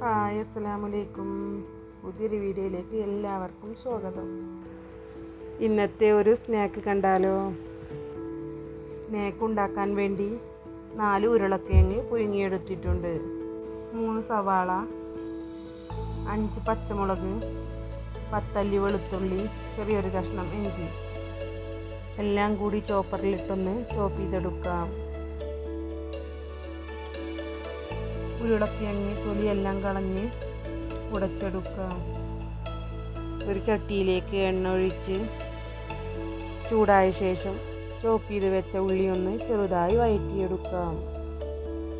Hi അസ്സലാമലൈക്കും പുതിയൊരു വീഡിയോയിലേക്ക് എല്ലാവർക്കും സ്വാഗതം. ഇന്നത്തെ ഒരു സ്നാക്ക് കണ്ടാലോ? സ്നാക്ക് ഉണ്ടാക്കാൻ വേണ്ടി നാല് ഉരുളക്കിഴങ്ങ് പുഴുങ്ങിയെടുത്തിട്ടുണ്ട്. മൂന്ന് സവാള അഞ്ച് പച്ചമുളക് പത്തല്ലി വെളുത്തുള്ളി ചെറിയൊരു കഷ്ണം ഇഞ്ചി. എല്ലാം കൂടി ചോപ്പറിലിട്ടൊന്ന് ചോപ്പ് ചെയ്തെടുക്കാം. ഉരുളക്കിഴങ്ങ് തൊലിയെല്ലാം കളഞ്ഞ് ഉടച്ചെടുക്കാം ഒരു ചട്ടിയിലേക്ക് എണ്ണ ഒഴിച്ച് ചൂടായ ശേഷം ചോപ്പ് ചെയ്ത് വെച്ച ഉള്ളി ഒന്ന് ചെറുതായി വഴറ്റിയെടുക്കാം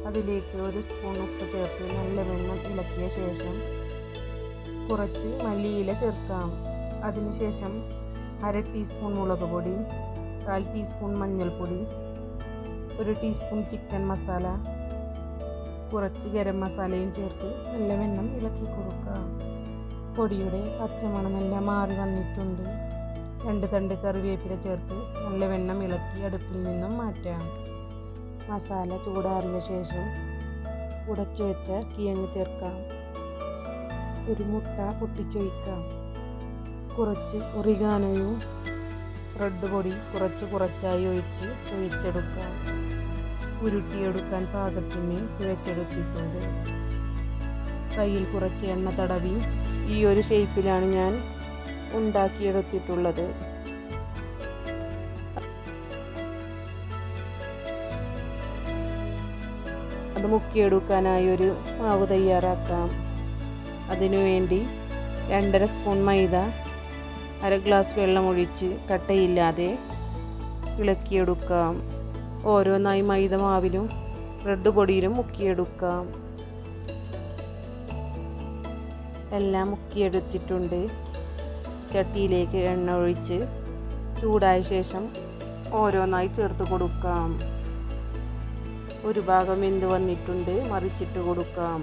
അതിലേക്ക് ഒരു സ്പൂൺ ഉപ്പ് ചേർത്ത് നല്ല വെള്ളം ഇളക്കിയ ശേഷം കുറച്ച് മല്ലിയില ചേർക്കാം. അതിനുശേഷം അര ടീസ്പൂൺ മുളക് പൊടി കാൽ ടീസ്പൂൺ മഞ്ഞൾപ്പൊടി ഒരു ടീസ്പൂൺ ചിക്കൻ മസാല കുറച്ച് ഗരം മസാലയും ചേർത്ത് നല്ല വെണ്ണം ഇളക്കി കൊടുക്കുക. പൊടിയുടെ പച്ചമണമെല്ലാം മാറി വന്നിട്ടുണ്ട്. രണ്ട് തണ്ട് കറിവേപ്പില ചേർത്ത് നല്ല വെണ്ണം ഇളക്കി അടുപ്പിൽ നിന്നും മാറ്റാം. മസാല ചൂടാറിയ ശേഷം ഉടച്ചു വെച്ച കിഴങ്ങ് ചേർക്കാം. ഒരു മുട്ട പൊട്ടിച്ചൊഴിക്കാം. കുറച്ച് ഒറിഗാനോയും റെഡ് പൊടി കുറച്ച് കുറച്ചായി ഒഴിച്ച് ഒഴിച്ചെടുക്കാം. ഉരുട്ടിയെടുക്കാൻ പാകത്തിന് കുഴച്ചെടുത്തിട്ടുണ്ട്. കയ്യിൽ കുറച്ച് എണ്ണ തടവി ഈ ഒരു ഷേപ്പിലാണ് ഞാൻ ഉണ്ടാക്കിയെടുത്തിട്ടുള്ളത്. അത് മുക്കിയെടുക്കാനായി ഒരു മാവ് തയ്യാറാക്കാം. അതിനുവേണ്ടി രണ്ടര സ്പൂൺ മൈദ അര ഗ്ലാസ് വെള്ളം ഒഴിച്ച് കട്ടയില്ലാതെ ഇളക്കിയെടുക്കാം. ഓരോന്നായി മൈദ മാവിലും ബ്രെഡ് പൊടിയിലും മുക്കിയെടുക്കാം. എല്ലാം മുക്കിയെടുത്തിട്ടുണ്ട്. ചട്ടിയിലേക്ക് എണ്ണ ഒഴിച്ച് ചൂടായ ശേഷം ഓരോന്നായി ചേർത്ത് കൊടുക്കാം. ഒരു ഭാഗം എന്ത് വന്നിട്ടുണ്ട് മറിച്ചിട്ട് കൊടുക്കാം.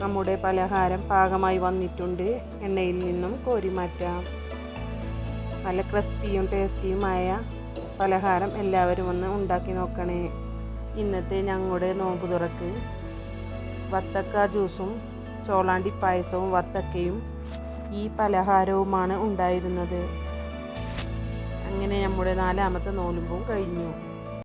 നമ്മുടെ പലഹാരം പാകമായി വന്നിട്ടുണ്ട്. എണ്ണയിൽ നിന്നും കോരി മാറ്റാം. നല്ല ക്രിസ്പിയും ടേസ്റ്റിയുമായ പലഹാരം എല്ലാവരും ഒന്ന് ഉണ്ടാക്കി നോക്കണേ. ഇന്നത്തെ ഞങ്ങളുടെ നോമ്പ് തുറക്ക്. വത്തക്ക ജ്യൂസും ചോളാണ്ടി പായസവും വത്തക്കയും ഈ പലഹാരവുമാണ് ഉണ്ടായിരുന്നത്. അങ്ങനെ നമ്മുടെ നാലാമത്തെ നോലുമ്പും കഴിഞ്ഞു.